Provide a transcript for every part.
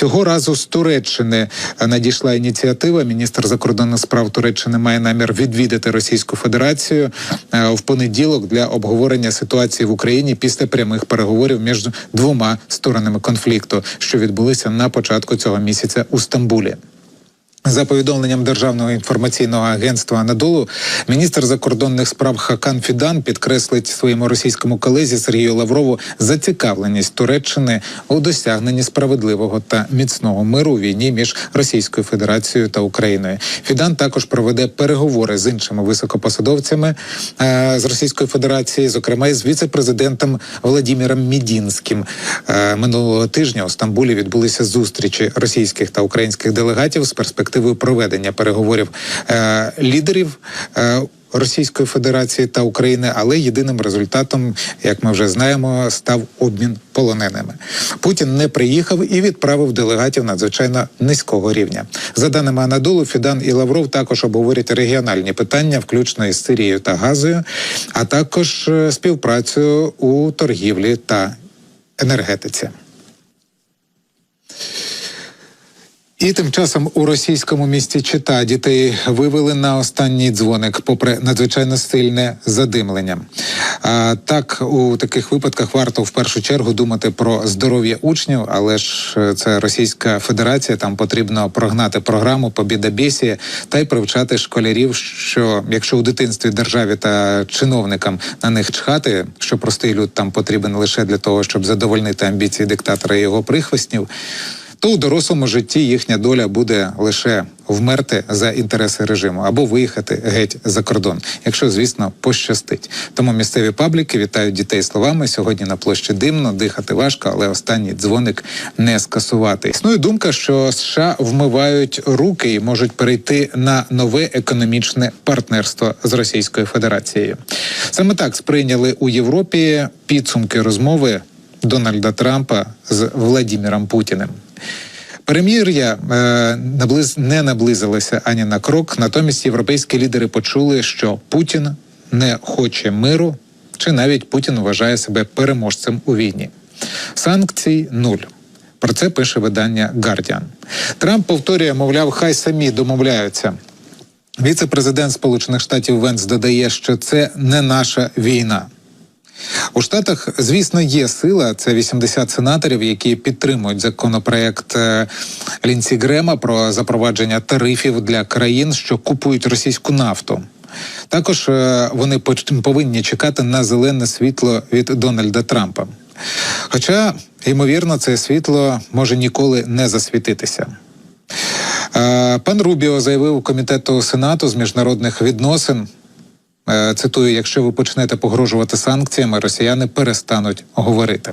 Цього разу з Туреччини надійшла ініціатива. Міністр закордонних справ Туреччини має намір відвідати Російську Федерацію е, в понеділок для обговорення ситуації в Україні після прямих переговорів між двома сторонами конфлікту, що відбулися на початку цього місяця у Стамбулі. За повідомленням державного інформаційного агентства Анадолу, міністр закордонних справ Хакан Фідан підкреслить своєму російському колезі Сергію Лаврову зацікавленість Туреччини у досягненні справедливого та міцного миру у війні між Російською Федерацією та Україною. Фідан також проведе переговори з іншими високопосадовцями е, з Російської Федерації, зокрема із віце-президентом Владіміром Мідінським. Е, минулого тижня у Стамбулі відбулися зустрічі російських та українських делегатів з перспективою проведення переговорів е, лідерів. Е, Російської Федерації та України, але єдиним результатом, як ми вже знаємо, став обмін полоненими. Путін не приїхав і відправив делегатів надзвичайно низького рівня. За даними Анадолу, Фідан і Лавров також обговорять регіональні питання, включно із Сирією та Газою, а також е, співпрацю у торгівлі та енергетиці. І тим часом у російському місті Чита дітей вивели на останній дзвоник, попри надзвичайно сильне задимлення. А, так у таких випадках варто в першу чергу думати про здоров'я учнів, але ж е, це Російська Федерація. Там потрібно прогнати програму побідобєсія та й привчати школярів, що якщо у дитинстві державі та чиновникам на них чхати, що простий люд там потрібен лише для того, щоб задовольнити амбіції диктатора і його прихвостнів то у дорослому житті їхня доля буде лише вмерти за інтереси режиму або виїхати геть за кордон, якщо звісно пощастить. Тому місцеві пабліки вітають дітей словами сьогодні на площі димно, дихати важко, але останній дзвоник не скасувати. Існує думка, що США вмивають руки і можуть перейти на нове економічне партнерство з Російською Федерацією. Саме так сприйняли у Європі підсумки розмови Дональда Трампа з Владіміром Путіним. Перемір'я е, наблиз не наблизилося ані на крок. Натомість європейські лідери почули, що Путін не хоче миру, чи навіть Путін вважає себе переможцем у війні. Санкцій нуль. Про це пише видання Guardian. Трамп повторює, мовляв, хай самі домовляються. Віце-президент Сполучених Штатів Венс додає, що це не наша війна. У Штатах, звісно, є сила. Це 80 сенаторів, які підтримують законопроект е, Лінсі Грема про запровадження тарифів для країн, що купують російську нафту. Також е, вони повинні чекати на зелене світло від Дональда Трампа. Хоча, ймовірно, це світло може ніколи не засвітитися. Е, Пан Рубіо заявив комітету Сенату з міжнародних відносин. Е, Цитую: якщо ви почнете погрожувати санкціями, росіяни перестануть говорити.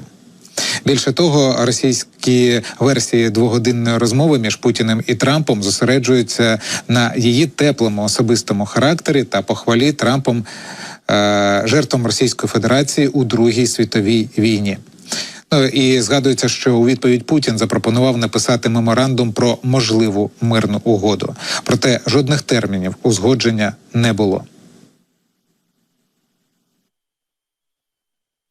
Більше того, російські версії двогодинної розмови між Путіним і Трампом зосереджуються на її теплому особистому характері та похвалі Трампом е, жертвам Російської Федерації у Другій світовій війні. Ну і згадується, що у відповідь Путін запропонував написати меморандум про можливу мирну угоду. Проте жодних термінів узгодження не було.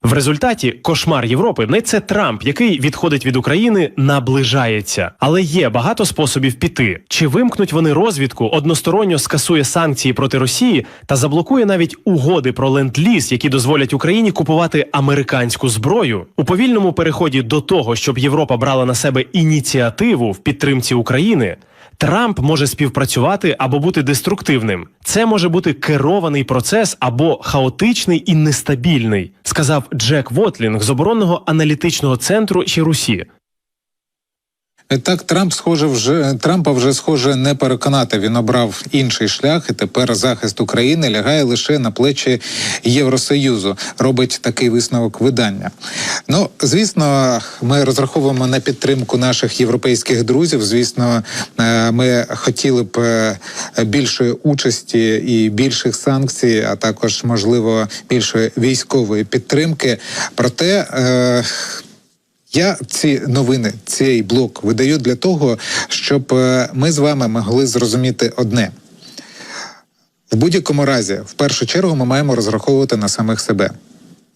В результаті кошмар Європи не це Трамп, який відходить від України, наближається. Але є багато способів піти. Чи вимкнуть вони розвідку, односторонньо скасує санкції проти Росії та заблокує навіть угоди про ленд-ліз, які дозволять Україні купувати американську зброю у повільному переході до того, щоб Європа брала на себе ініціативу в підтримці України. Трамп може співпрацювати або бути деструктивним. Це може бути керований процес або хаотичний і нестабільний, сказав Джек Вотлінг з оборонного аналітичного центру Чірусі. Е, Так, Трамп схоже вже Трампа вже схоже не переконати. Він обрав інший шлях, і тепер захист України лягає лише на плечі Євросоюзу. Робить такий висновок видання. Ну, звісно, ми розраховуємо на підтримку наших європейських друзів. Звісно, е, ми хотіли б е, більшої участі і більших санкцій, а також можливо більшої військової підтримки. Проте. Я ці новини, цей блок видаю для того, щоб е, ми з вами могли зрозуміти одне. В будь-якому разі, в першу чергу, ми маємо розраховувати на самих себе,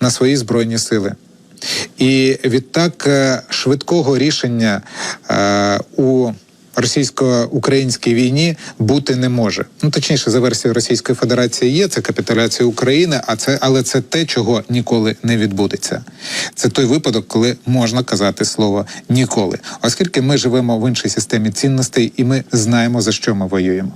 на свої збройні сили. І відтак е, швидкого рішення е, у російсько-українській війні бути не може. Ну точніше, за версією Російської Федерації є це капітуляція України, а це але це те, чого ніколи не відбудеться. Це той випадок, коли можна казати слово ніколи, оскільки ми живемо в іншій системі цінностей, і ми знаємо за що ми воюємо.